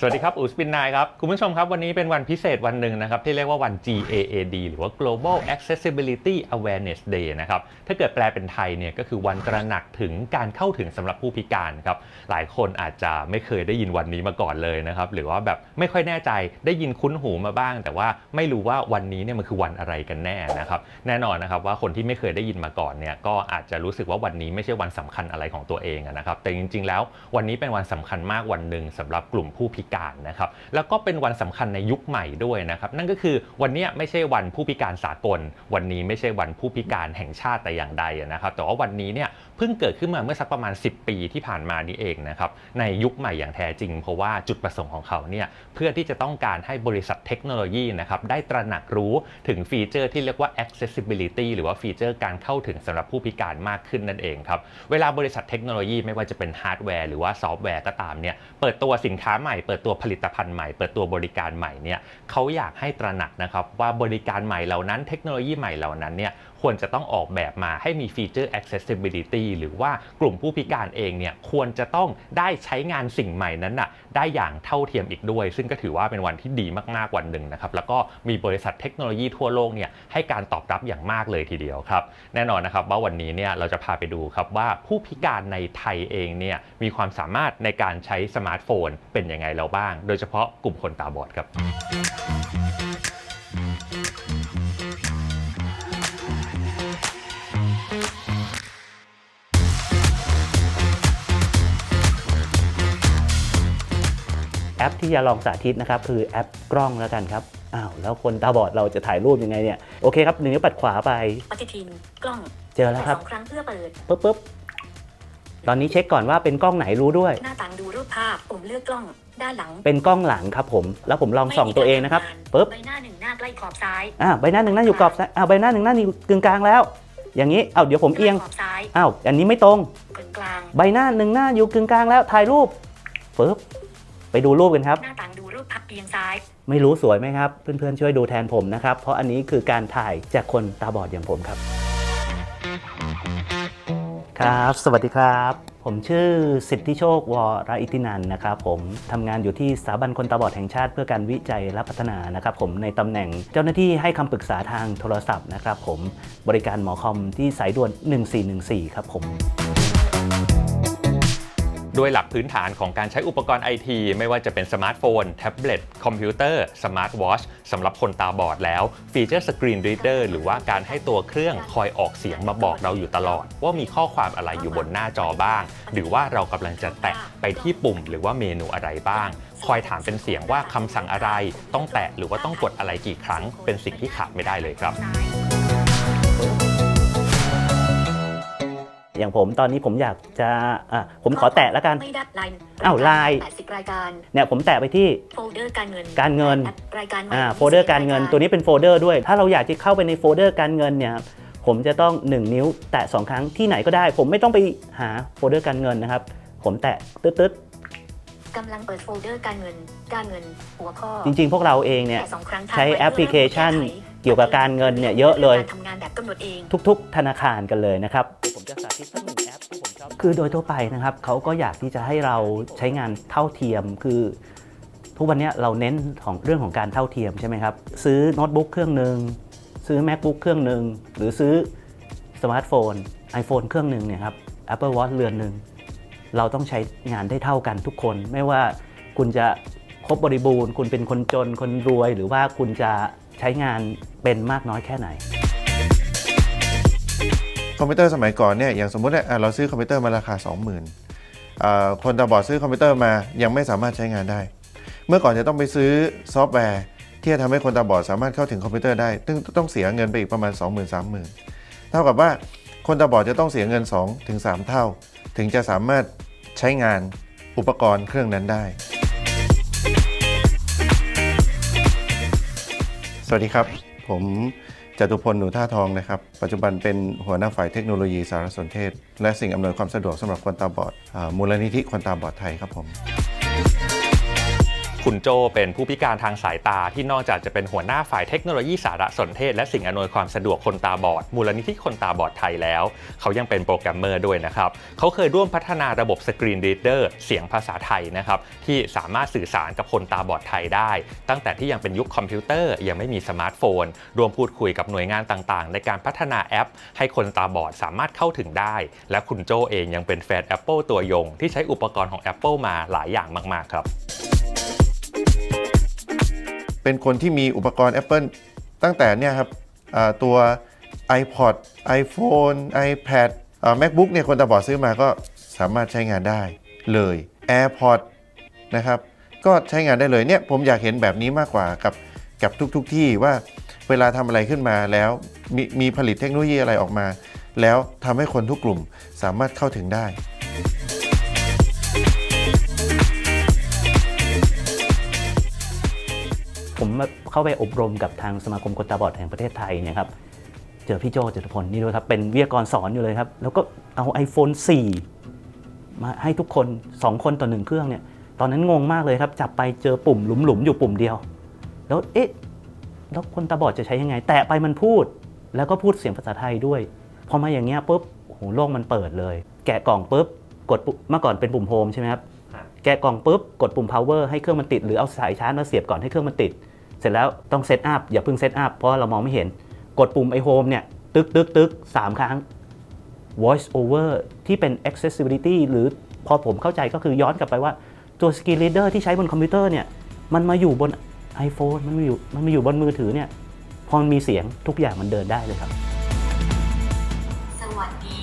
สวัสดีครับ อูสปินนายครับ คุณผู้ชมครับ วันนี้เป็นวันพิเศษวันหนึ่งนะครับ ที่เรียกว่าวัน GAAD หรือว่า Global Accessibility Awareness Day นะครับ ถ้าเกิดแปลเป็นไทยเนี่ยก็คือวันตระหนักถึงการเข้าถึงสำหรับผู้พิการครับ หลายคนอาจจะไม่เคยได้ยินวันนี้มาก่อนเลยนะครับ หรือว่าแบบไม่ค่อยแน่ใจได้ยินคุ้นหูมาบ้าง แต่ว่าไม่รู้ว่าวันนี้เนี่ยมันคือวันอะไรกันแน่นะครับแน่นอนนะครับว่าคนที่ไม่เคยได้ยินมาก่อนเนี่ยก็อาจจะรู้สึกว่าวันนี้ไม่ใช่วันสำคัญอะไรของตัวเองนะครับแต่จริง ๆ แล้ววันนี้เป็นวันสำคัญมากวันหนึ่งสำหรับกลุ่มผู้พิการนะครับแล้วก็เป็นวันสำคัญในยุคใหม่ด้วยนะครับนั่นก็คือวันนี้ไม่ใช่วันผู้พิการสากล วันนี้ไม่ใช่วันผู้พิการแห่งชาติแต่อย่างใดนะครับแต่ว่าวันนี้เนี่ยเพิ่งเกิดขึ้นมาเมื่อสักประมาณ 10 ปีที่ผ่านมานี้เองนะครับในยุคใหม่อย่างแท้จริง เพราะว่าจุดประสงค์ของเขาเนี่ยเพื่อที่จะต้องการให้บริษัทเทคโนโลยีนะครับได้ตระหนักรู้ถึงฟีเจอร์ที่เรียกว่า accessibility หรือว่าฟีเจอร์การเข้าถึงสำหรับผู้พิการมากขึ้นนั่นเองครับเวลาบริษัทเทคโนโลยีไม่ว่าจะเป็นฮาร์ดแวร์หรือว่าซอฟต์แวร์ก็ตามเนี่ยเปิดตัวสินค้าใหม่เปิดตัวผลิตภัณฑ์ใหม่ เปิดตัวบริการใหม่เนี่ยเขาอยากให้ตระหนักนะครับว่าบริการใหม่เหล่านั้นเทคโนโลยีใหม่เหล่านั้นเนี่ยควรจะต้องออกแบบมาให้มีฟีเจอร์ accessibility หรือว่ากลุ่มผู้พิการเองเนี่ยควรจะต้องได้ใช้งานสิ่งใหม่นั้นน่ะได้อย่างเท่าเทียมอีกด้วย ซึ่งก็ถือว่าเป็นวันที่ดีมากๆวันหนึ่งนะครับแล้วก็มีบริษัทเทคโนโลยีทั่วโลกเนี่ยให้การตอบรับอย่างมากเลยทีเดียวครับ แน่นอนนะครับว่าวันนี้เนี่ยเราจะพาไปดูครับว่าผู้พิการในไทยเองเนี่ยมีความสามารถในการใช้สมาร์ทโฟนเป็นยังไงแล้วบ้าง โดยเฉพาะกลุ่มคนตาบอดครับ ปที่จะลองสาธิตนะครับคือแอปกล้องแล้วกันครับอ้าวแล้วคนตาบอดเราจะถ่ายรูปยังไงเนี่ยโอเคครับหนึ่งนิ้วปัดขวาไปปฏิทินกล้องเจอแล้วครับสองครั้งเพื่อเปิดปุ๊บปุ๊บตอนนี้เช็คก่อนว่าเป็นกล้องไหนรู้ด้วย หน้าต่างดูรูปภาพปุ่มเลือกกล้องด้านหลัง เป็นกล้องหลังครับผม แล้วผมลองส่องตัวเองนะครับปุ๊บใบหน้าหนึ่งหน้าใกล้ขอบซ้ายอ่าใบหน้าหนึ่งหน้าอยู่กรอบซ้ายอ้าวใบหน้าหนึ่งหน้าอยู่กึ่งกลางแล้ว อย่างนี้อ้าวเดี๋ยวผมเอียงขอบซ้ายอ้าวอันนี้ไม่ตรงกึ่งกลาง ใบหน้าหนึ่งหน้าอยู่กึ่งกลางแล้วถ่ายรูปปุ๊บ ไปดูรูปกันครับ หน้าต่างดูรูปภาพเอียงซ้าย ไม่รู้สวยไหมครับ เพื่อนๆช่วยดูแทนผมนะครับ เพราะอันนี้คือการถ่ายจากคนตาบอดอย่างผมครับ ครับ สวัสดีครับ ผมชื่อสิทธิโชควรอิตินันท์นะครับผมทำงานอยู่ที่สถาบันคนตาบอดแห่งชาติ เพื่อการวิจัยและพัฒนานะครับผมในตำแหน่งเจ้าหน้าที่ให้คำปรึกษาทางโทรศัพท์นะครับผมบริการหมอคอมที่สายด่วน 1414 ครับผม ด้วยหลักพื้นฐานของการใช้อุปกรณ์ไอทีไม่ว่าจะเป็นสมาร์ทโฟน แท็บเล็ต คอมพิวเตอร์ สมาร์ทวอชสำหรับคนตาบอดแล้วฟีเจอร์สกรีนรีดเดอร์หรือว่าการให้ตัวเครื่องคอยออกเสียงมาบอกเราอยู่ตลอด ว่ามีข้อความอะไรอยู่บนหน้าจอบ้าง หรือว่าเรากำลังจะแตะไปที่ปุ่มหรือว่าเมนูอะไรบ้าง คอยถามเป็นเสียงว่าคำสั่งอะไร ต้องแตะหรือว่าต้องกดอะไรกี่ครั้ง เป็นสิ่งที่ขาดไม่ได้เลยครับ อย่างผมตอนนี้ผมอยากจะอะผมขอแตะแล้วกัน ไม่ได้ไลน์อ้าวไลน์ แปดสิบรายการเนี่ยผมแตะไปที่โฟลเดอร์การเงินการเงิน แอดรายการใหม่อ่าโฟลเดอร์การเงินตัวนี้เป็นโฟลเดอร์ด้วย ถ้าเราอยากจะเข้าไปในโฟลเดอร์การเงินเนี่ยผมจะต้อง 1 นิ้วแตะ 2 ครั้งที่ไหนก็ได้ ผมไม่ต้องไปหาโฟลเดอร์การเงินนะครับ ผมแตะตึ๊ดกำลังเปิดโฟลเดอร์การเงิน การเงินหัวข้อๆจริง ๆ พวกเราเองเนี่ย แตะสองครั้งใช้ทางไว้แอปพลิเคชันพื่อระบบแก้ไขเกี่ยวกับการเงินเนี่ยเยอะเลย การทำงานแบบกำหนดเอง ทุกๆ ธนาคารกันเลยนะครับ คือโดยทั่วไปนะครับเขาก็อยากที่จะให้เราใช้งานเท่าเทียมคือทุกวันนี้เราเน้นของเรื่องของการเท่าเทียมใช่ไหมครับ ซื้อโน้ตบุ๊กเครื่องหนึ่งซื้อ macbook เครื่องหนึ่งหรือซื้อสมาร์ทโฟน iPhone เครื่องหนึ่งเนี่ยครับ Apple Watch เรือนหนึ่งเราต้องใช้งานได้เท่ากันทุกคน ไม่ว่าคุณจะครบบริบูรณ์ คุณเป็นคนจนคนรวย หรือว่าคุณจะใช้งานเป็นมากน้อยแค่ไหน คอมพิวเตอร์สมัยก่อนเนี่ยอย่างสมมติเนี่ยเราซื้อคอมพิวเตอร์มาราคา 20,000อ่าคนตาบอดซื้อคอมพิวเตอร์มายังไม่สามารถใช้งานได้ เมื่อก่อนจะต้องไปซื้อซอฟต์แวร์ที่จะทำให้คนตาบอดสามารถเข้าถึงคอมพิวเตอร์ได้ซึ่งต้องเสียเงินไปอีกประมาณ 20,000 30,000 เท่ากับว่าคนตาบอดจะต้องเสียเงิน2ถึง3เท่า ถึงจะสามารถใช้งานอุปกรณ์เครื่องนั้นได้ สวัสดีครับ ผม จตุพลหนูท่าทองนะครับ ปัจจุบันเป็นหัวหน้าฝ่ายเทคโนโลยีสารสนเทศ และสิ่งอำนวยความสะดวกสำหรับคนตาบอดอมูลนิธิคนตาบอดไทยครับผม คุณโจเป็นผู้พิการทางสายตาที่นอกจากจะเป็นหัวหน้าฝ่ายเทคโนโลยีสารสนเทศ และสิ่งอำนวยความสะดวกคนตาบอด มูลนิธิคนตาบอดไทยแล้ว เขายังเป็นโปรแกรมเมอร์ด้วยนะครับ เขาเคยร่วมพัฒนาระบบสกรีนรีดเดอร์เสียงภาษาไทยนะครับที่สามารถสื่อสารกับคนตาบอดไทยได้ ตั้งแต่ที่ยังเป็นยุคคอมพิวเตอร์ยังไม่มีสมาร์ทโฟน รวมพูดคุยกับหน่วยงานต่างๆ ในการพัฒนาแอป ให้คนตาบอดสามารถเข้าถึงได้ และคุณโจเองยังเป็นแฟน Apple ตัวยง ที่ใช้อุปกรณ์ของ Apple มาหลายอย่างมาก ๆ ครับ เป็นคนที่มีอุปกรณ์ Apple ตั้งแต่เนี่ยครับตัว iPod iPhone iPad MacBook เนี่ยคนตาบอดซื้อมาก็สามารถใช้งานได้เลย AirPod นะครับก็ใช้งานได้เลยเนี่ยผมอยากเห็นแบบนี้มากกว่ากับกับทุกๆทที่ว่าเวลาทำอะไรขึ้นมาแล้วมมีผลิตเทคโนโลยีอะไรออกมา แล้วทำให้คนทุกกลุ่มสามารถเข้าถึงได้ เข้าไปอบรมกับทางสมาคมคนตาบอดแห่งประเทศไทยเนี่ยครับเจอพี่โจจตุพลนี่ด้วยครับ เป็นวิทยากรสอนอยู่เลยครับ แล้วก็เอา iPhone 4 มาให้ทุกคน 2 คนต่อหนึ่งเครื่องเนี่ยตอนนั้นงงมากเลยครับ จับไปเจอปุ่มหลุมๆ อยู่ปุ่มเดียว แล้วเอ๊ะแล้วคนตาบอดจะใช้ยังไง แตะไปมันพูด แล้วก็พูดเสียงภาษาไทยด้วยพอมาอย่างเงี้ยปุ๊บโอ้โหโลกมันเปิดเลย แกะกล่องปุ๊บกดปุ่มเมื่อก่อนเป็นปุ่มโฮมใช่ไหมครับแกะกล่องปุ๊บกดปุ่ม power ให้เครื่องมันติดหรือเอาสายชาร์จมาเสียบก่อนให้เครื่องมันติด เสร็จแล้วต้องเซตอัพอย่าเพิ่งเซตอัพเพราะเรามองไม่เห็น กดปุ่มไอโฮมเนี่ย ตึกตึกตึกสามครั้ง voice over ที่เป็น accessibility หรือพอผมเข้าใจก็คือย้อนกลับไปว่าตัว screen reader ที่ใช้บนคอมพิวเตอร์เนี่ย มันมาอยู่บน iPhone มันมาอยู่มันมาอยู่บนมือถือเนี่ยพอมันมีเสียงทุกอย่างมันเดินได้เลยครับ สวัสดี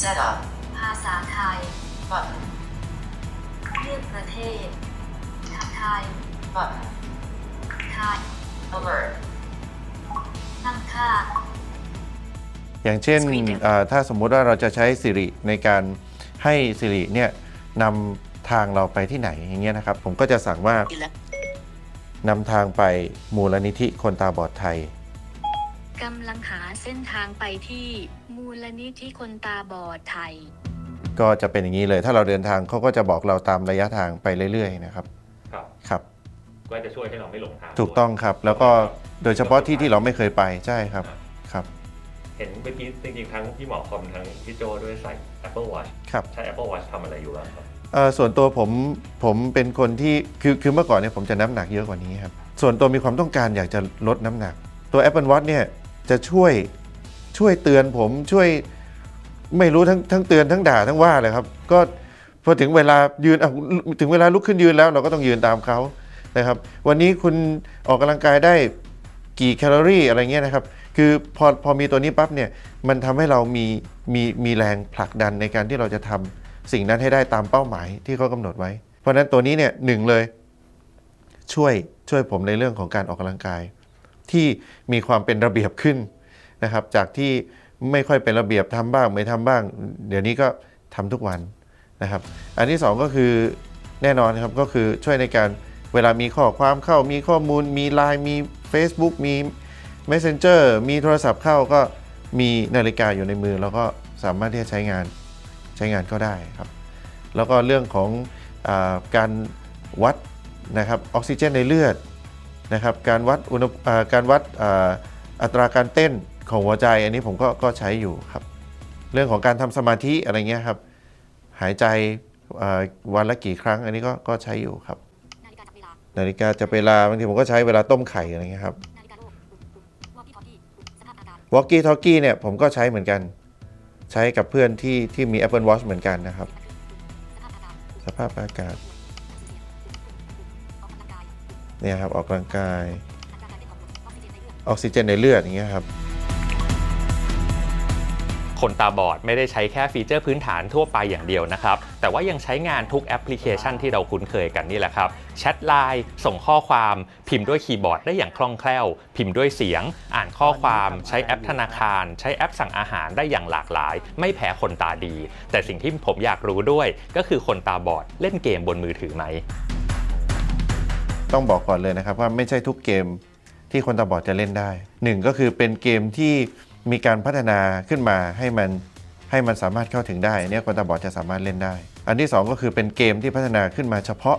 Setup ภาษาไทย button เลือกประเทศทักทาย button ทาย alert ตั้งค่า อย่างเช่น Screen Reader อ่าถ้าสมมุติว่าเราจะใช้ Siri ในการให้ Siri เนี่ยนำทางเราไปที่ไหนอย่างเงี้ยนะครับ ผมก็จะสั่งว่านำทางไปมูลนิธิคนตาบอดไทย กำลังหาเส้นทางไปที่มูลนิธิคนตาบอดไทย ก็จะเป็นอย่างนี้เลย ถ้าเราเดินทางเขาก็จะบอกเราตามระยะทางไปเรื่อยๆนะครับ ครับ ครับ ก็จะช่วยให้เราไม่หลงทางถูกต้องครับ แล้วก็โดยเฉพาะที่ที่เราไม่เคยไปใช่ครับครับ เห็นเมื่อกี้จริงๆทั้งพี่หมอคอมทั้งพี่โจด้วยใส่ Apple Watch ครับ ใช้ Apple Watch ทำอะไรอยู่บ้างครับเอ่อส่วนตัวผมผมเป็นคนที่คือคือเมื่อก่อนเนี่ยผมจะน้ำหนักเยอะกว่านี้ครับ ส่วนตัวมีความต้องการอยากจะลดน้ำหนัก ตัว Apple Watch เนี่ยจะช่วยช่วยเตือนผมช่วยไม่รู้ทั้งทั้งเตือนทั้งด่าทั้งว่าเลยครับ ก็พอถึงเวลายืนอะถึงเวลาลุกขึ้นยืนแล้วเราก็ต้องยืนตามเขา นะครับ วันนี้คุณออกกำลังกายได้กี่แคลอรี่อะไรเงี้ยนะครับ คือพอพอมีตัวนี้ปั๊บเนี่ย มันทำให้เรามีมีมีแรงผลักดันในการที่เราจะทำสิ่งนั้นให้ได้ตามเป้าหมายที่เขากำหนดไว้ เพราะฉะนั้นตัวนี้เนี่ยหนึ่งเลยช่วยช่วยผมในเรื่องของการออกกำลังกาย ที่มีความเป็นระเบียบขึ้นนะครับ จากที่ไม่ค่อยเป็นระเบียบทำบ้างไม่ทำบ้าง เดี๋ยวนี้ก็ทำทุกวันนะครับ อันที่สองก็คือแน่นอนครับก็คือช่วยในการ เวลามีข้อความเข้ามีข้อมูล มี Line มี Facebook มี Messenger มีโทรศัพท์เข้าก็มีนาฬิกาอยู่ในมือ แล้วก็สามารถที่จะใช้งานใช้งานก็ได้ครับ แล้วก็เรื่องของอการวัดนะครับออกซิเจนในเลือดนะครับการวัดอุณห์การวัดอ,อัตราการเต้นของหัวใจอันนี้ผมก็ก็ใช้อยู่ครับ เรื่องของการทำสมาธิอะไรเงี้ยครับหายใจวันละกี่ครั้งอันนี้ก็ก็ใช้อยู่ครับ นาฬิกาจะเวลาบางทีผมก็ใช้เวลาต้มไข่อะไรเงี้ยครับวอกี้ทอกี้สภาพอากาศวอกกี้ทอกกี้เนี่ยผมก็ใช้เหมือนกัน ใช้กับเพื่อนที่ที่มี Apple Watch เหมือนกันนะครับ สภาพอากาศเนี่ยครับออกกำลังกาย ออกซิเจนในเลือดอย่างเงี้ยครับ คนตาบอดไม่ได้ใช้แค่ฟีเจอร์พื้นฐานทั่วไปอย่างเดียวนะครับ แต่ว่ายังใช้งานทุกแอปพลิเคชันที่เราคุ้นเคยกันนี่แหละครับแชทไลน์ส่งข้อความพิมพ์ด้วยคีย์บอร์ดได้อย่างคล่องแคล่ว พิมพ์ด้วยเสียง อ่านข้อความใช้แอปธนาคาร ใช้แอปสั่งอาหารได้อย่างหลากหลาย ไม่แพ้คนตาดี แต่สิ่งที่ผมอยากรู้ด้วย ก็คือคนตาบอดเล่นเกมบนมือถือไหม ต้องบอกก่อนเลยนะครับว่าไม่ใช่ทุกเกมที่คนตาบอดจะเล่นได้หนึ่งก็คือเป็นเกมที่ มีการพัฒนาขึ้นมาให้มันให้มันสามารถเข้าถึงได้อันเนี้ยคนตาบอดจะสามารถเล่นได้ อันที่สองก็คือเป็นเกมที่พัฒนาขึ้นมาเฉพาะ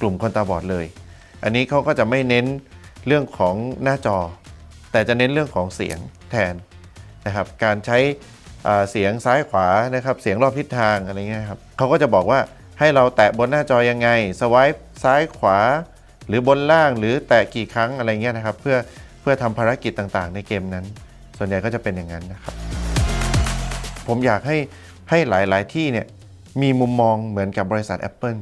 กลุ่มคนตาบอดเลย อันนี้เขาก็จะไม่เน้นเรื่องของหน้าจอ แต่จะเน้นเรื่องของเสียงแทนนะครับ การใช้เสียงซ้ายขวานะครับ เสียงรอบทิศทางอะไรเงี้ยครับเขาก็จะบอกว่าให้เราแตะบนหน้าจอยังไงสวายซ้ายขวา หรือบนล่างหรือแตะกี่ครั้งอะไรเงี้ยนะครับ เพื่อเพื่อทำภารกิจต่างๆ ในเกมนั้น ส่วนใหญ่ก็จะเป็นอย่างนั้นนะครับ ผมอยากให้ให้หลาย ๆ ที่เนี่ยมีมุมมองเหมือนกับบริษัท Apple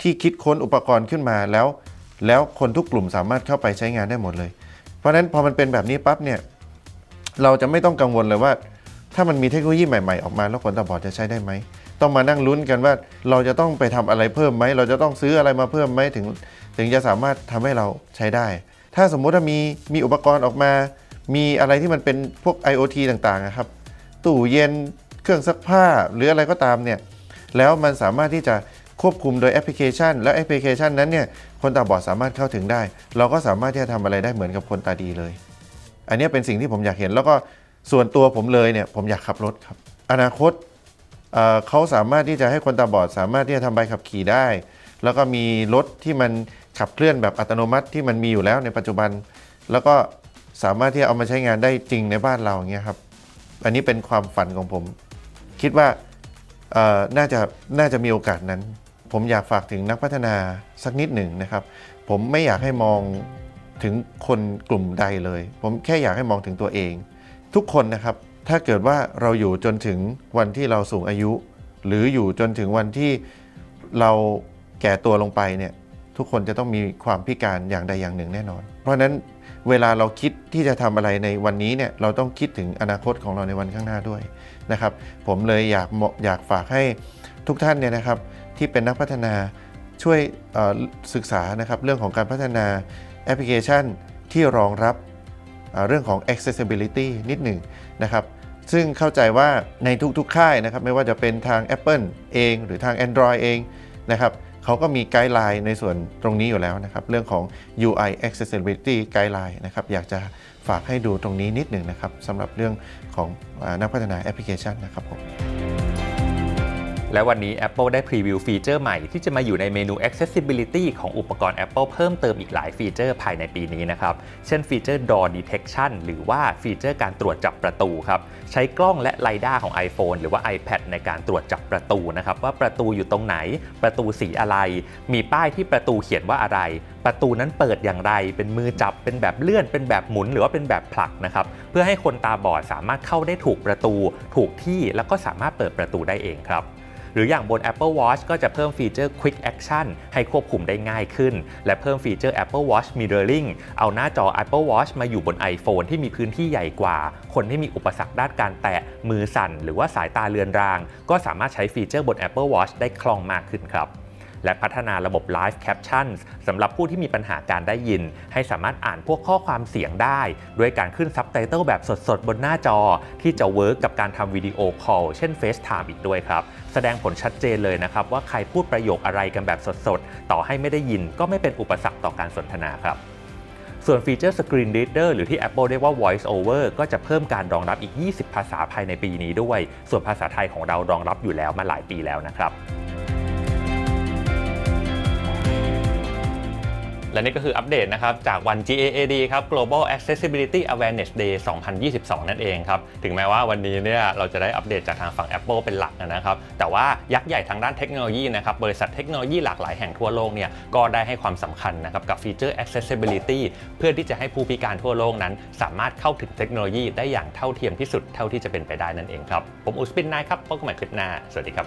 ที่คิดค้นอุปกรณ์ขึ้นมาแล้ว แล้วคนทุกกลุ่มสามารถเข้าไปใช้งานได้หมดเลย เพราะฉะนั้นพอมันเป็นแบบนี้ปั๊บเนี่ยเราจะไม่ต้องกังวลเลยว่า ถ้ามันมีเทคโนโลยีใหม่ ๆ ออกมา แล้วคนตาบอดจะใช้ได้ไหม ต้องมานั่งลุ้นกันว่าเราจะต้องไปทำอะไรเพิ่มไหม เราจะต้องซื้ออะไรมาเพิ่มไหมถึง ถึงจะสามารถทำให้เราใช้ได้ ถ้าสมมุติว่ามีมีอุปกรณ์ออกมา มีอะไรที่มันเป็นพวก IoT ต่างๆนะครับ ตู้เย็นเครื่องซักผ้าหรืออะไรก็ตามเนี่ยแล้วมันสามารถที่จะควบคุมโดยแอปพลิเคชัน และแอปพลิเคชันนั้นเนี่ยคนตาบอดสามารถเข้าถึงได้ เราก็สามารถที่จะทำอะไรได้เหมือนกับคนตาดีเลย อันนี้เป็นสิ่งที่ผมอยากเห็นแล้วก็ส่วนตัวผมเลยเนี่ยผมอยากขับรถครับ อนาคตเเขาสามารถที่จะให้คนตาบอด สามารถที่จะทำใบขับขี่ได้ แล้วก็มีรถที่มันขับเคลื่อนแบบอัตโนมัติที่มันมีอยู่แล้วในปัจจุบัน แล้วก็ สามารถที่เอามาใช้งานได้จริงในบ้านเราอย่างเงี้ยครับ อันนี้เป็นความฝันของผม คิดว่าน่าจะน่าจะมีโอกาสนั้น ผมอยากฝากถึงนักพัฒนาสักนิดหนึ่งนะครับ ผมไม่อยากให้มองถึงคนกลุ่มใดเลย ผมแค่อยากให้มองถึงตัวเอง ทุกคนนะครับ ถ้าเกิดว่าเราอยู่จนถึงวันที่เราสูงอายุ หรืออยู่จนถึงวันที่เราแก่ตัวลงไปเนี่ยทุกคนจะต้องมีความพิการอย่างใดอย่างหนึ่งแน่นอน เพราะนั้น เวลาเราคิดที่จะทำอะไรในวันนี้เนี่ยเราต้องคิดถึงอนาคตของเราในวันข้างหน้าด้วยนะครับผมเลยอยากอยากฝากให้ทุกท่านเนี่ยนะครับที่เป็นนักพัฒนาช่วยศึกษานะครับเรื่องของการพัฒนาแอปพลิเคชันที่รองรับเรื่องของ accessibility นิดหนึ่งนะครับซึ่งเข้าใจว่าในทุกๆ ค่ายนะครับไม่ว่าจะเป็นทาง Apple เอง หรือทาง Android เองนะครับ เขาก็มีไกด์ไลน์ในส่วนตรงนี้อยู่แล้วนะครับ เรื่องของ UI accessibility guideline นะครับ อยากจะฝากให้ดูตรงนี้นิดหนึ่งนะครับสำหรับเรื่องของนักพัฒนาแอปพลิเคชันนะครับผม และวันนี้ Apple ได้พรีวิวฟีเจอร์ใหม่ที่จะมาอยู่ในเมนู Accessibility ของอุปกรณ์ Apple เพิ่มเติมอีกหลายฟีเจอร์ภายในปีนี้นะครับ เช่นฟีเจอร์ Door Detection หรือว่าฟีเจอร์การตรวจจับประตูครับ ใช้กล้องและไ i ด้าของ iPhone หรือว่า iPad ในการตรวจจับประตูนะครับ ว่าประตูอยู่ตรงไหน ประตูสีอะไร มีป้ายที่ประตูเขียนว่าอะไร ประตูนั้นเปิดอย่างไร เป็นมือจับ เป็นแบบเลื่อน เป็นแบบหมุน หรือว่าเป็นแบบผลักนะครับ เพื่อให้คนตาบอดสามารถเข้าได้ถูกประตู ถูกที่ แล้วก็สามารถเปิดประตูได้เองครับ หรืออย่างบน Apple Watch ก็จะเพิ่มฟีเจอร์ Quick Action ให้ควบคุมได้ง่ายขึ้น และเพิ่มฟีเจอร์ Apple Watch Mirroring เอาหน้าจอ Apple Watch มาอยู่บน iPhone ที่มีพื้นที่ใหญ่กว่า คนที่มีอุปสรรคด้านการแตะมือสั่น หรือว่าสายตาเลือนราง ก็สามารถใช้ฟีเจอร์บน Apple Watch ได้คล่องมากขึ้นครับ และพัฒนาระบบ Live Caption สำหรับผู้ที่มีปัญหาการได้ยิน ให้สามารถอ่านพวกข้อความเสียงได้ ด้วยการขึ้นซับไตเติลแบบสดๆ บนหน้าจอ ที่จะเวิร์กกับการทำวิดีโอคอลเช่น FaceTime อีกด้วยครับ แสดงผลชัดเจนเลยนะครับ ว่าใครพูดประโยคอะไรกันแบบสดๆ ต่อให้ไม่ได้ยินก็ไม่เป็นอุปสรรคต่อการสนทนาครับส่วนฟีเจอร์ Screen Reader หรือที่ Apple เรียกว่า Voice Over ก็จะเพิ่มการรองรับอีก 20 ภาษาภายในปีนี้ด้วย ส่วนภาษาไทยของเรารองรับอยู่แล้วมาหลายปีแล้วนะครับ และนี่ก็คืออัปเดตนะครับจากวัน GAAD ครับ Global Accessibility Awareness Day 2022 นั่นเองครับ ถึงแม้ว่าวันนี้เนี่ยเราจะได้อัปเดตจากทางฝั่ง Apple เป็นหลักนะครับ แต่ว่ายักษ์ใหญ่ทางด้านเทคโนโลยีนะครับ บริษัทเทคโนโลยีหลากหลายแห่งทั่วโลกเนี่ยก็ได้ให้ความสำคัญนะครับกับฟีเจอร์ Accessibility เพื่อที่จะให้ผู้พิการทั่วโลกนั้น สามารถเข้าถึงเทคโนโลยีได้อย่างเท่าเทียมที่สุดเท่าที่จะเป็นไปได้นั่นเองครับ ผมอุสปินนายครับพบกันใหม่คลิปหน้า สวัสดีครับ